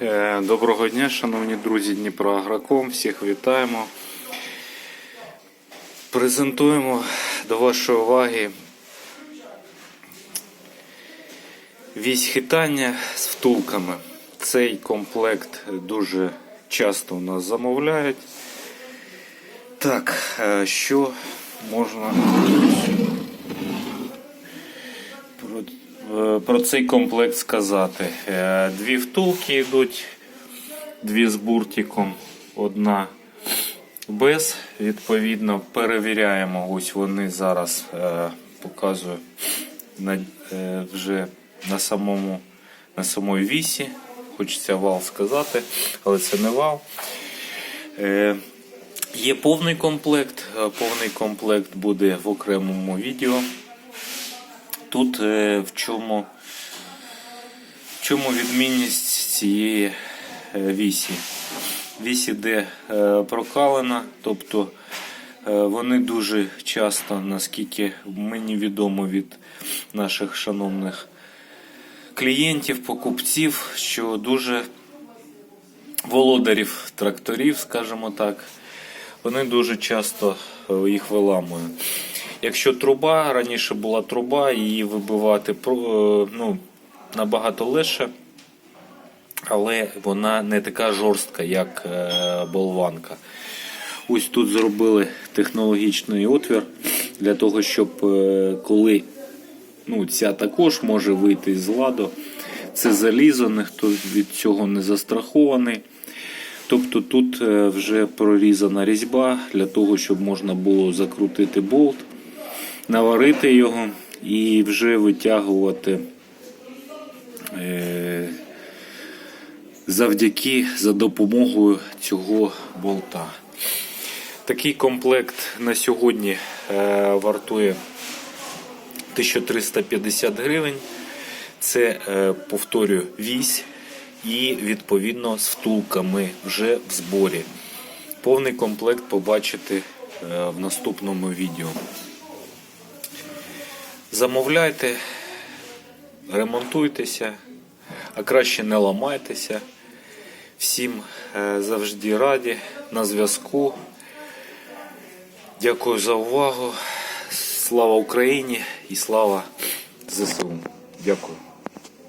Е, Доброго дня, шановні друзі Дніпро Агроком. Всіх вітаємо. Презентуємо до вашої уваги вісь хитання з втулками. Цей комплект дуже часто у нас замовляють. Так, е, що можна про, е, цей комплект сказати. Е, Дві втулки йдуть, дві з буртиком, одна без. Відповідно, перевіряємо. Ось вони зараз е, показую вже на самому на самої вісі. Хочеться вал сказати, але це не вал. Є повний комплект. Повний комплект буде в окремому відео. Тут е, в чому, в чому відмінність цієї е, вісі? Вісь іде е, прокалена, тобто вони дуже часто, наскільки мені відомо від наших шановних клієнтів, покупців, що дуже володарів тракторів, скажімо так, вони дуже часто їх виламують. Якщо труба, раніше була труба, її вибивати е, ну, набагато легше, але вона не така жорстка, як е, болванка. Ось тут зробили технологічний отвір для того, щоб е, коли ну, ця також може вийти з ладу, це залізо, ніхто від цього не застрахований. Тобто тут вже прорізана різьба для того, щоб можна було закрутити болт, наварити його і вже витягувати е, завдяки за допомогою цього болта. Такий комплект на сьогодні е, вартує 1350 гривень. Це, е, повторюю, вісь і відповідно з втулками вже в зборі. Повний комплект побачите в наступному відео. Замовляйте, ремонтуйтеся, а краще не ламайтеся. Всім е, завжди раді на зв'язку. Дякую за увагу. Слава Україні і слава ЗСУ. Дякую.